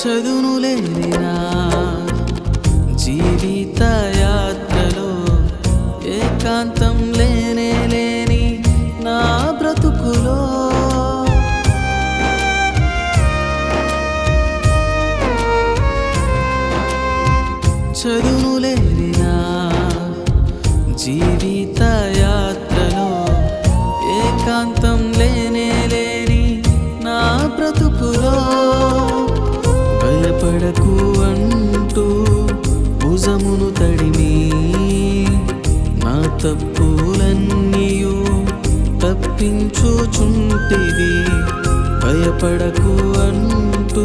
చదును లేనినా జీవిత యాత్రలో ఏకాంతం లేనే లేని నా బ్రతుకులో. చదును తప్పులన్నీయు తప్పించుచుంటివి భయపడకు అంటూ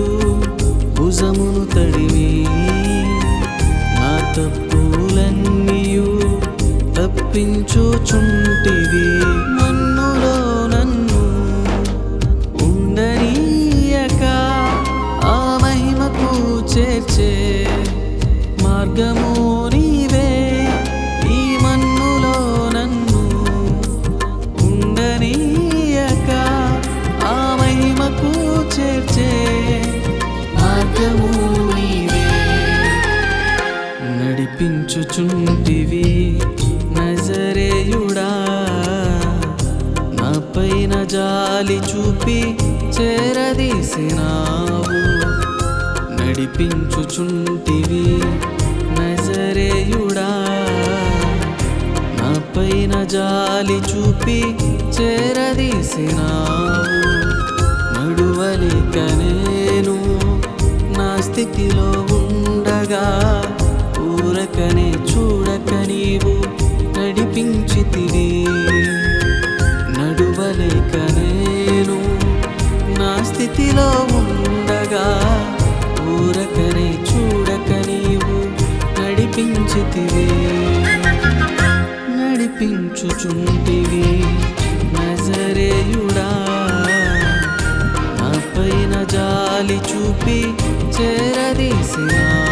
భుజమును తడివి. నా తప్పులన్నీయు తప్పించుచుంటివి మన్నులో నన్ను ఉండనీయక ఆ మహిమకు చేర్చే నడిపించుచుంటివి నజరేయుడా నాపైన జాలి చూపి చేరదీసినావు. నడిపించుచుంటివి. నజరేయుడా నాపైన జాలి చూపి చేరదీసినావు. నడువలిక నేను నా స్థితిలో ఉండగా చూడకనే చూడక నీవు నడిపించితివి. నడువలేక నేను నా స్థితిలో ఉండగా ఊరకనే చూడక నీవు నడిపించితివి. నడిపించుచుంటివి నజరేయుడా. నా పైన జాలి చూపి చేరదీసినా